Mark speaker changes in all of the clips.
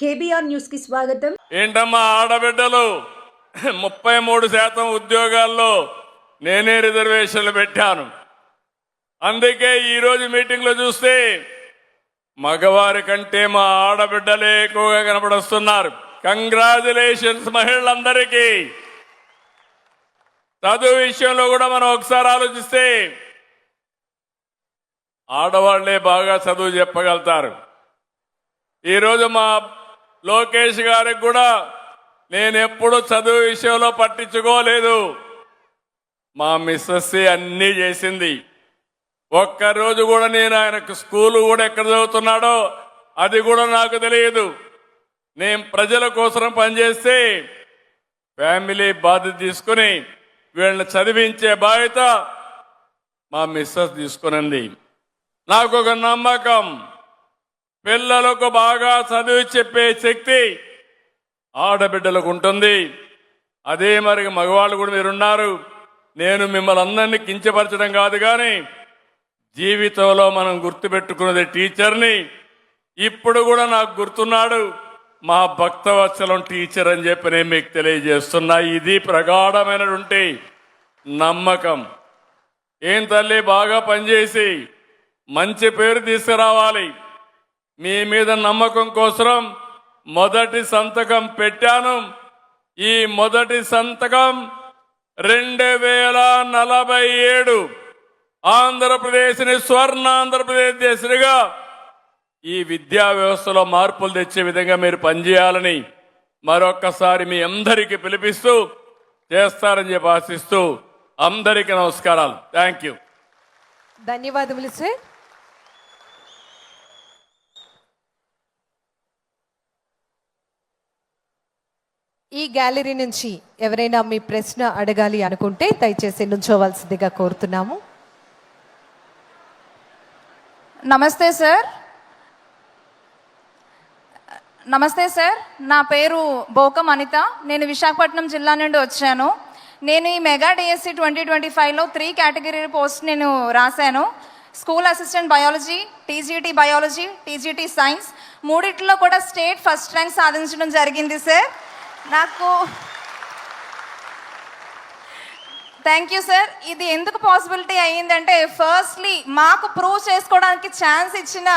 Speaker 1: KBR న్యూస్కి స్వాగతం.
Speaker 2: ఏంటమ్మా ఆడబిడ్డలు? ముప్పై మూడు శాతం ఉద్యోగాల్లో నేనే రిజర్వేషన్లు పెట్టాను. అందుకే ఈరోజు మీటింగ్లో చూస్తే మగవారి కంటే మా ఆడబిడ్డలే ఎక్కువగా కనపడొస్తున్నారు. కంగ్రాచులేషన్స్ మహిళలందరికీ. చదువు విషయంలో కూడా మనం ఒకసారి ఆలోచిస్తే ఆడవాళ్ళే బాగా చదువు చెప్పగలుగుతారు. ఈరోజు మా లోకేష్ గారికి కూడా నేను ఎప్పుడు చదువు విషయంలో పట్టించుకోలేదు. మా మిస్సెస్ అన్నీ చేసింది. ఒక్కరోజు కూడా నేను ఆయనకు స్కూలు కూడా ఎక్కడ చదువుతున్నాడో అది కూడా నాకు తెలియదు. నేను ప్రజల కోసం పనిచేస్తే ఫ్యామిలీ బాధ్యత తీసుకుని వీళ్ళని చదివించే బాధ్యత మా మిస్సెస్ తీసుకునింది. నాకు ఒక నమ్మకం. పిల్లలకు బాగా చదివి చెప్పే శక్తి ఆడబిడ్డలకు ఉంటుంది. అదే మరి మగవాళ్ళు కూడా మీరున్నారు. నేను మిమ్మల్ని అందరినీ కించపరచడం కాదు కానీ జీవితంలో మనం గుర్తుపెట్టుకున్నది టీచర్ని. ఇప్పుడు కూడా నాకు గుర్తున్నాడు మా భక్తవత్సలం టీచర్ అని చెప్పి నేను మీకు తెలియజేస్తున్నా. ఇది ప్రగాఢమైనటువంటి నమ్మకం. ఏం తల్లి బాగా పనిచేసి మంచి పేరు తీసుకురావాలి. మీ మీద నమ్మకం కోసం మొదటి సంతకం పెట్టాను. ఈ మొదటి సంతకం రెండు వేల నలభై ఏడు ఆంధ్రప్రదేశ్ని స్వర్ణ ఆంధ్రప్రదేశ్ దేశంగా ఈ విద్యా వ్యవస్థలో మార్పులు తెచ్చే విధంగా మీరు పనిచేయాలని మరొక్కసారి మీ అందరికీ పిలిపిస్తూ చేస్తారని చెప్పి ఆశిస్తూ అందరికీ నమస్కారాలు. Thank you.
Speaker 3: ధన్యవాదములు సార్. ఈ గ్యాలరీ నుంచి ఎవరైనా మీ ప్రశ్న అడగాలి అనుకుంటే దయచేసి నుంచోవలసిందిగా కోరుతున్నాము.
Speaker 4: నమస్తే సార్. నమస్తే సార్. నా పేరు బోకం అనిత. నేను విశాఖపట్నం జిల్లా నుండి వచ్చాను. నేను ఈ మెగా డిఎస్సి ట్వంటీ ట్వంటీ ఫైవ్లో త్రీ కేటగిరీ పోస్ట్ నేను రాశాను. School assistant biology TGT biology TGT science. మూడిట్లో కూడా స్టేట్ ఫస్ట్ ర్యాంక్ సాధించడం జరిగింది సార్. నాకు థ్యాంక్ యూ సార్ ఇది ఎందుకు పాసిబిలిటీ అయ్యిందంటే ఫస్ట్లీ మాకు ప్రూవ్ చేసుకోవడానికి ఛాన్స్ ఇచ్చిన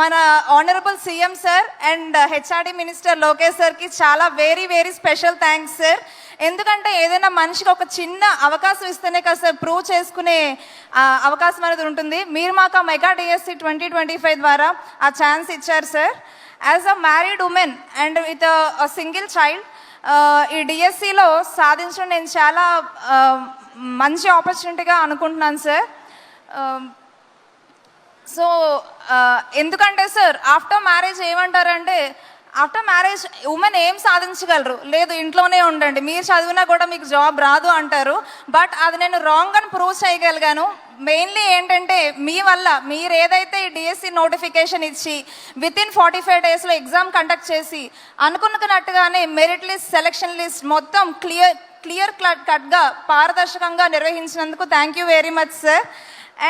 Speaker 4: మన honourable CM sir and HRD minister Lokesh సార్కి చాలా very very special thanks sir ఎందుకంటే ఏదైనా మనిషికి ఒక చిన్న అవకాశం ఇస్తేనే కదా సార్ ప్రూవ్ చేసుకునే అవకాశం అనేది ఉంటుంది. మీరు మాకు ఆ mega DSC twenty twenty five ద్వారా ఆ ఛాన్స్ ఇచ్చారు sir as a married women and with single child ఈ డిఎస్సిలో సాధించడం నేను చాలా మంచి ఆపర్చునిటీగా అనుకుంటున్నాను సార్ సో ఎందుకంటే సార్ ఆఫ్టర్ మ్యారేజ్ ఏమంటారంటే ఆఫ్టర్ మ్యారేజ్ ఉమెన్ ఏం సాధించగలరు? లేదు ఇంట్లోనే ఉండండి. మీరు చదివినా కూడా మీకు జాబ్ రాదు అంటారు. బట్ అది నేను రాంగ్ అని ప్రూవ్ చేయగలిగాను. మెయిన్లీ ఏంటంటే మీ వల్ల మీరు ఏదైతే ఈ డిఎస్సి నోటిఫికేషన్ ఇచ్చి విత్ ఇన్ ఫార్టీ ఫైవ్ డేస్లో ఎగ్జామ్ కండక్ట్ చేసి అనుకున్నట్టుగానే మెరిట్ లిస్ట్ సెలక్షన్ లిస్ట్ మొత్తం క్లియర్ క్లియర్ కట్గా పారదర్శకంగా నిర్వహించినందుకు thank you very much sir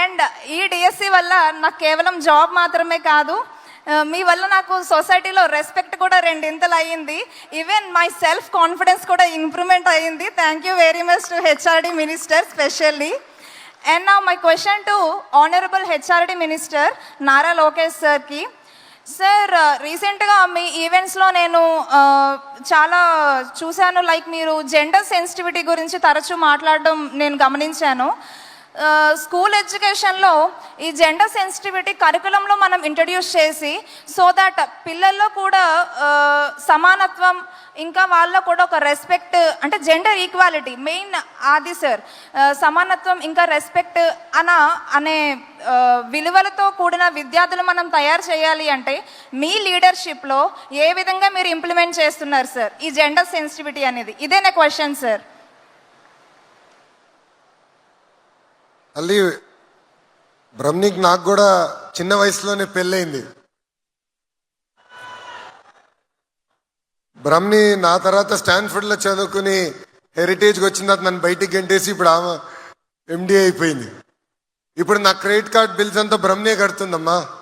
Speaker 4: and ఈ డిఎస్సి వల్ల నాకు కేవలం జాబ్ మాత్రమే కాదు మీ వల్ల నాకు సొసైటీలో రెస్పెక్ట్ కూడా రెండింతలు అయ్యింది. ఈవెన్ మై సెల్ఫ్ కాన్ఫిడెన్స్ కూడా ఇంప్రూవ్మెంట్ అయ్యింది. Thank you very much to HRD minister specially and నా my question to honourable HRD minister Nara Lokesh సార్కి సార్ రీసెంట్గా మీ ఈవెంట్స్లో నేను uh, చాలా చూశాను. లైక్ మీరు జెండర్ సెన్సిటివిటీ గురించి తరచూ మాట్లాడడం నేను గమనించాను. స్కూల్ ఎడ్యుకేషన్లో ఈ జెండర్ సెన్సిటివిటీ కరికులంలో మనం ఇంట్రడ్యూస్ చేసి సో దట్ పిల్లల్లో కూడా సమానత్వం ఇంకా వాళ్ళలో కూడా ఒక రెస్పెక్ట్ అంటే జెండర్ ఈక్వాలిటీ మెయిన్ అది సార్ సమానత్వం ఇంకా రెస్పెక్ట్ అన అనే విలువలతో కూడిన విద్యార్థులు మనం తయారు చేయాలి అంటే మీ లీడర్షిప్లో ఏ విధంగా మీరు ఇంప్లిమెంట్ చేస్తున్నారు సార్ ఈ జెండర్ సెన్సిటివిటీ అనేది. ఇదే నా క్వశ్చన్ సార్
Speaker 5: మళ్ళీ బ్రహ్మిక్ నాకు కూడా చిన్న వయసులోనే పెళ్ళయింది. బ్రహ్మి నా తర్వాత స్టాన్ఫర్డ్లో చదువుకుని హెరిటేజ్కి వచ్చిన తర్వాత నన్ను బయటికి గంటేసి ఇప్పుడు ఆమె ఎండి అయిపోయింది. ఇప్పుడు నా క్రెడిట్ కార్డ్ బిల్స్ అంతా బ్రహ్మే కడుతుందమ్మా.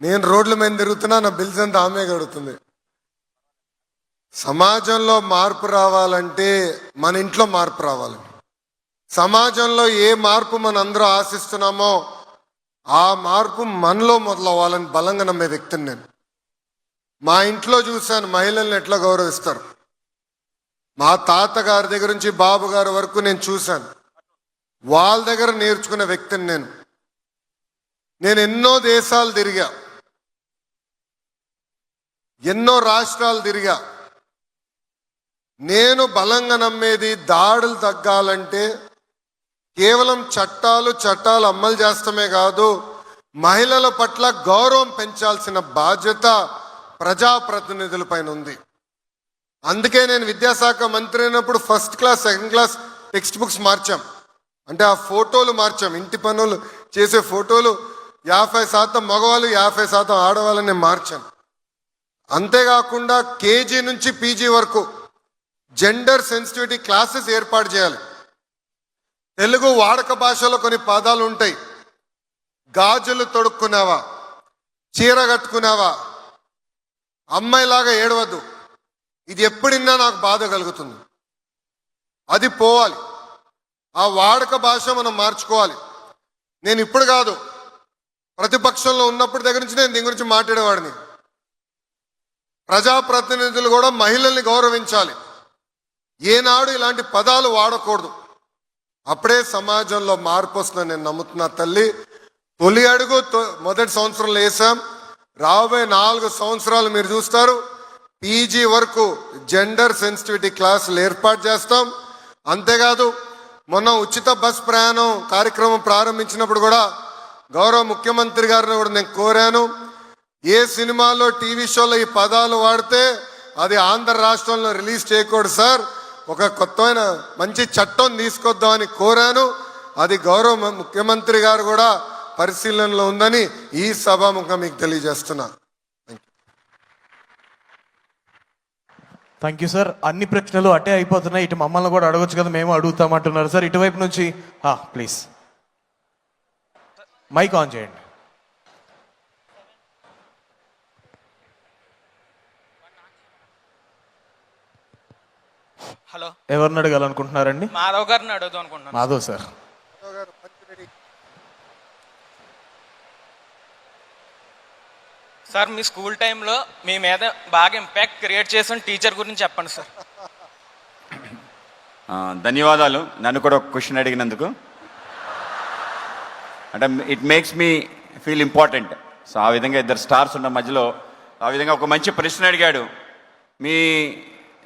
Speaker 5: నేను రోడ్ల మీద తిరుగుతున్నా నా బిల్స్ అంతా ఆమె కడుతుంది. సమాజంలో మార్పు రావాలంటే మన ఇంట్లో మార్పు రావాలి. సమాజంలో ఏ మార్పు మన అందరూ ఆశిస్తున్నామో ఆ మార్పు మనలో మొదలవ్వాలని బలంగా నమ్మే వ్యక్తిని నేను. మా ఇంట్లో చూశాను మహిళల్ని ఎట్లా గౌరవిస్తారు? మా తాతగారి దగ్గర నుంచి బాబు గారి వరకు నేను చూశాను. వాళ్ళ దగ్గర నేర్చుకున్న వ్యక్తిని నేను. నేను ఎన్నో దేశాలు తిరిగా. ఎన్నో రాష్ట్రాలు తిరిగా. నేను బలంగా నమ్మేది దాడులు తగ్గాలంటే కేవలం చట్టాలు చట్టాలు అమలు చేస్తమే కాదు మహిళల పట్ల గౌరవం పెంచాల్సిన బాధ్యత ప్రజాప్రతినిధులపైన ఉంది. అందుకే నేను విద్యాశాఖ మంత్రి అయినప్పుడు first class second class text books మార్చాం. అంటే ఆ ఫోటోలు మార్చాం. ఇంటి పనులు చేసే ఫోటోలు యాభై శాతం మగవాళ్ళు యాభై శాతం ఆడవాళ్ళని మార్చాను అంతేకాకుండా కేజీ నుంచి పీజీ వరకు జెండర్ సెన్సిటివిటీ క్లాసెస్ ఏర్పాటు చేయాలి. తెలుగు వాడక భాషలో కొన్ని పదాలు ఉంటాయి. గాజులు తొడుక్కున్నావా చీర కట్టుకున్నావా అమ్మాయిలాగా ఏడవద్దు. ఇది ఎప్పుడిన్నా నాకు బాధ కలుగుతుంది. అది పోవాలి. ఆ వాడక భాష మనం మార్చుకోవాలి. నేను ఇప్పుడు కాదు. ప్రతిపక్షంలో ఉన్నప్పుడు దగ్గర నుంచి నేను దీని గురించి మాట్లాడేవాడిని. ప్రజాప్రతినిధులు కూడా మహిళల్ని గౌరవించాలి. ఏనాడు ఇలాంటి పదాలు వాడకూడదు. అప్పుడే సమాజంలో మార్పు వస్తుందని నేను నమ్ముతున్నా తల్లి. తొలి అడుగు తొ- మొదటి సంవత్సరంలో వేసాం రాబోయే నాలుగు సంవత్సరాలు మీరు చూస్తారు. పీజీ వరకు జెండర్ సెన్సిటివిటీ క్లాసులు ఏర్పాటు చేస్తాం. అంతేకాదు మొన్న ఉచిత బస్ ప్రయాణం కార్యక్రమం ప్రారంభించినప్పుడు కూడా గౌరవ ముఖ్యమంత్రి గారిని కూడా నేను కోరాను. ఏ సినిమాలో టీవీ షోలో ఈ పదాలు వాడితే అది ఆంధ్ర రాష్ట్రంలో రిలీజ్ చేయకూడదు సార్. ఒక కొత్తమైన మంచి చట్టం తీసుకొద్దామని కోరాను. అది గౌరవ ముఖ్యమంత్రి గారు కూడా పరిశీలనలో ఉందని ఈ సభాముఖం మీకు తెలియజేస్తున్నా.
Speaker 1: థ్యాంక్ యూ సార్ అన్ని ప్రశ్నలు అటే అయిపోతున్నాయి. ఇటు మమ్మల్ని కూడా అడగొచ్చు కదా మేము అడుగుతామంటున్నారు. సార్ ఇటువైపు నుంచి ప్లీజ్ మైక్ ఆన్ చేయండి.
Speaker 6: హలో.
Speaker 1: ఎవరిని అడగాలనుకుంటున్నారండి?
Speaker 6: మాధవ్ గారిని అడుగుదాం అనుకుంటున్నాను.
Speaker 1: మాధవ్ సార్.
Speaker 6: సార్ మీ స్కూల్ టైంలో మీ మీద బాగా ఇంపాక్ట్ క్రియేట్ చేసిన టీచర్ గురించి చెప్పండి సార్.
Speaker 7: ఆ, ధన్యవాదాలు. నన్ను కూడా ఒక క్వశ్చన్ అడిగినందుకు. అంటే it makes me feel important so ఆ విధంగా ఇద్దరు స్టార్స్ ఉన్న మధ్యలో ఆ విధంగా ఒక మంచి ప్రశ్న అడిగాడు. మీ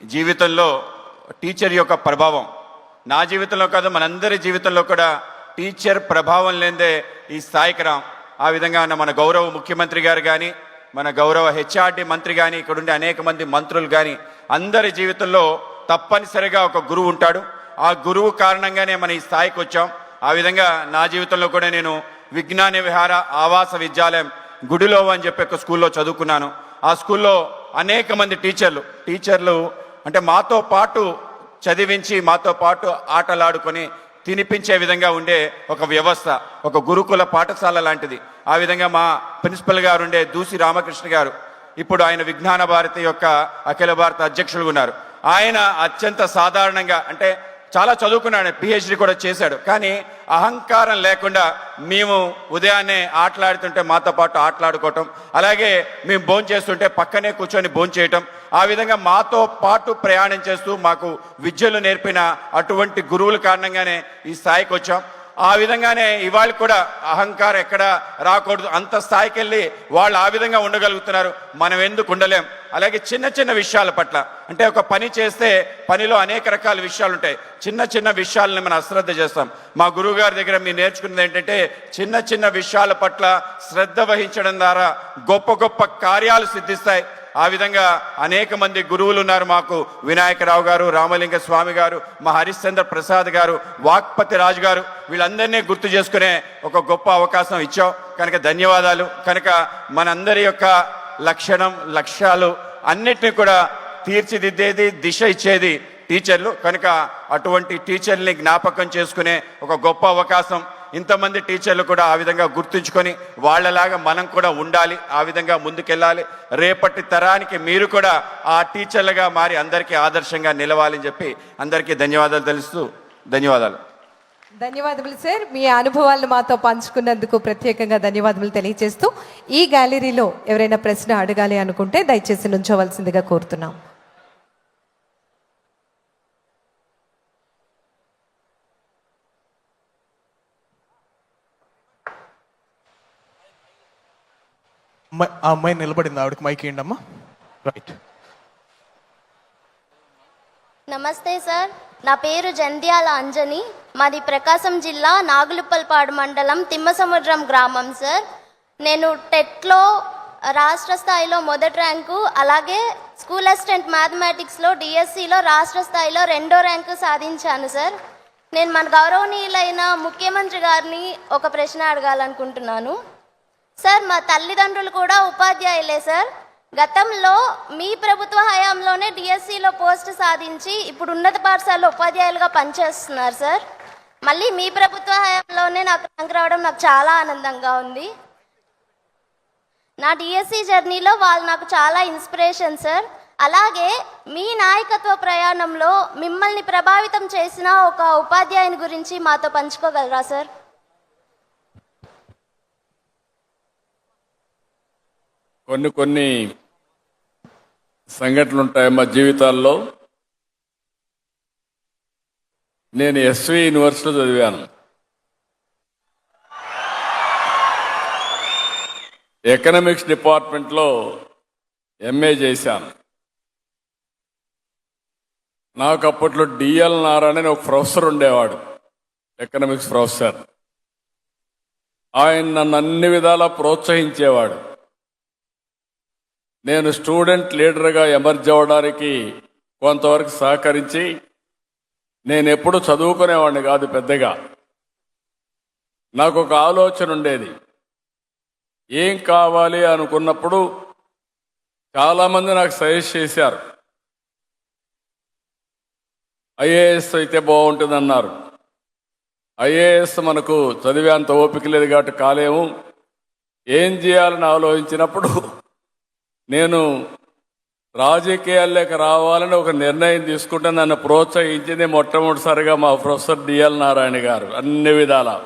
Speaker 7: జీవితంలో టీచర్ యొక్క ప్రభావం. నా జీవితంలో కాదు మనందరి జీవితంలో కూడా టీచర్ ప్రభావం లేదే ఈ స్థాయికి రాం. ఆ విధంగా ఉన్న మన గౌరవ ముఖ్యమంత్రి గారు కానీ మన గౌరవ హెచ్ఆర్డి మంత్రి కానీ ఇక్కడ ఉండే అనేక మంది మంత్రులు కానీ అందరి జీవితంలో తప్పనిసరిగా ఒక గురువు ఉంటాడు. ఆ గురువు కారణంగానే మన ఈ స్థాయికి వచ్చాం. ఆ విధంగా నా జీవితంలో కూడా నేను విజ్ఞాన విహార ఆవాస విద్యాలయం గుడిలో అని చెప్పి ఒక స్కూల్లో చదువుకున్నాను. ఆ స్కూల్లో అనేక మంది టీచర్లు టీచర్లు అంటే మాతో పాటు చదివించి మాతో పాటు ఆటలాడుకొని తినిపించే విధంగా ఉండే ఒక వ్యవస్థ ఒక గురుకుల పాఠశాల లాంటిది. ఆ విధంగా మా ప్రిన్సిపల్ గారు ఉండే దూసి రామకృష్ణ గారు ఇప్పుడు ఆయన విజ్ఞాన భారతి యొక్క అఖిల భారత అధ్యక్షులు ఉన్నారు. ఆయన అత్యంత సాధారణంగా అంటే చాలా చదువుకున్నాడు పిహెచ్డి కూడా చేశాడు. కానీ అహంకారం లేకుండా మేము ఉదయాన్నే ఆటలాడుతుంటే మాతో పాటు ఆటలాడుకోవటం అలాగే మేము భోంచేస్తుంటే పక్కనే కూర్చొని భోంచేయటం ఆ విధంగా మాతో పాటు ప్రయాణం చేస్తూ మాకు విద్యలు నేర్పిన అటువంటి గురువుల కారణంగానే ఈ స్థాయికి వచ్చాం. ఆ విధంగానే ఇవాళ కూడా అహంకారం ఎక్కడ రాకూడదు. అంత స్థాయికి వెళ్ళి వాళ్ళు ఆ విధంగా ఉండగలుగుతున్నారు. మనం ఎందుకు ఉండలేం? అలాగే చిన్న చిన్న విషయాల పట్ల. అంటే ఒక పని చేస్తే పనిలో అనేక రకాల విషయాలు ఉంటాయి. చిన్న చిన్న విషయాలని మనం అశ్రద్ధ చేస్తాం. మా గురువు గారి దగ్గర మీరు నేర్చుకున్నది ఏంటంటే చిన్న చిన్న విషయాల పట్ల శ్రద్ధ వహించడం ద్వారా గొప్ప గొప్ప కార్యాలు సిద్ధిస్తాయి. ఆ విధంగా అనేక మంది గురువులు ఉన్నారు మాకు. వినాయకరావు గారు రామలింగ స్వామి గారు మా హరిశ్చంద్ర ప్రసాద్ గారు వాక్పతి రాజు గారు వీళ్ళందరినీ గుర్తు చేసుకునే ఒక గొప్ప అవకాశం ఇచ్చాం కనుక ధన్యవాదాలు. కనుక మనందరి యొక్క లక్షణం లక్ష్యాలు అన్నిటిని కూడా తీర్చిదిద్దేది దిశ ఇచ్చేది టీచర్లు. కనుక అటువంటి టీచర్ని జ్ఞాపకం చేసుకునే ఒక గొప్ప అవకాశం ఇంతమంది టీచర్లు కూడా ఆ విధంగా గుర్తుంచుకొని వాళ్ళలాగా మనం కూడా ఉండాలి ఆ విధంగా ముందుకెళ్ళాలి. రేపటి తరానికి మీరు కూడా ఆ టీచర్లుగా మారి అందరికీ ఆదర్శంగా నిలవాలని చెప్పి అందరికీ ధన్యవాదాలు తెలుస్తూ ధన్యవాదాలు.
Speaker 3: ధన్యవాదములు సార్. మీ అనుభవాలను మాతో పంచుకున్నందుకు ప్రత్యేకంగా ధన్యవాదములు తెలియజేస్తూ ఈ గ్యాలరీలో ఎవరైనా ప్రశ్న అడగాలి అనుకుంటే దయచేసి నుంచోవలసిందిగా కోరుతున్నాం.
Speaker 1: అమ్మాయి ఆ అమ్మాయి నిలబడింది ఆవిడకి మైక్ ఇవ్వండి అమ్మా. రైట్
Speaker 8: నమస్తే సార్. నా పేరు జంధ్యాల అంజని. మాది ప్రకాశం జిల్లా నాగులుప్పల్పాడు మండలం తిమ్మసముద్రం గ్రామం సార్. నేను టెట్లో రాష్ట్ర స్థాయిలో మొదటి ర్యాంకు అలాగే స్కూల్ అసిస్టెంట్ మ్యాథమెటిక్స్లో డిఎస్సిలో రాష్ట్ర స్థాయిలో రెండో ర్యాంకు సాధించాను సార్. నేను మన గౌరవనీయులైన ముఖ్యమంత్రి గారిని ఒక ప్రశ్న అడగాలనుకుంటున్నాను. సార్ మా తల్లిదండ్రులు కూడా ఉపాధ్యాయులే సార్. గతంలో మీ ప్రభుత్వ హయాంలోనే డిఎస్సిలో పోస్ట్ సాధించి ఇప్పుడు ఉన్నత పాఠశాలలో ఉపాధ్యాయులుగా పనిచేస్తున్నారు సార్. మళ్ళీ మీ ప్రభుత్వ హయాంలోనే నాకు ర్యాంక్ రావడం నాకు చాలా ఆనందంగా ఉంది. నా డిఎస్సి జర్నీలో వాళ్ళు నాకు చాలా ఇన్స్పిరేషన్ సార్. అలాగే మీ నాయకత్వ ప్రయాణంలో మిమ్మల్ని ప్రభావితం చేసిన ఒక ఉపాధ్యాయుని గురించి మాతో పంచుకోగలరా సార్?
Speaker 2: కొన్ని కొన్ని సంఘటనలు ఉంటాయి మా జీవితాల్లో. నేను ఎస్వి యూనివర్సిటీలో చదివాను. ఎకనామిక్స్ డిపార్ట్మెంట్లో ఎంఏ చేశాను. నాకు అప్పట్లో డిఎల్ నారాయణ ఒక ప్రొఫెసర్ ఉండేవాడు ఎకనామిక్స్ ప్రొఫెసర్. ఆయన నన్ను అన్ని విధాలా ప్రోత్సహించేవాడు. నేను స్టూడెంట్ లీడర్గా ఎమర్జ్ అవ్వడానికి కొంతవరకు సహకరించి నేను ఎప్పుడు చదువుకునేవాడిని కాదు పెద్దగా. నాకు ఒక ఆలోచన ఉండేది. ఏం కావాలి అనుకున్నప్పుడు చాలామంది నాకు సజెస్ట్ చేశారు. ఐఏఎస్ అయితే బాగుంటుంది అన్నారు ఐఏఎస్ మనకు చదివేంత ఓపిక లేదు కాబట్టి కాలేము. ఏం చేయాలని ఆలోచించినప్పుడు నేను రాజకీయాల్లోకి రావాలని ఒక నిర్ణయం తీసుకుంటే నన్ను ప్రోత్సహించింది మొట్టమొదటిసారిగా మా ప్రొఫెసర్ డిఎల్ నారాయణ గారు అన్ని విధాలా.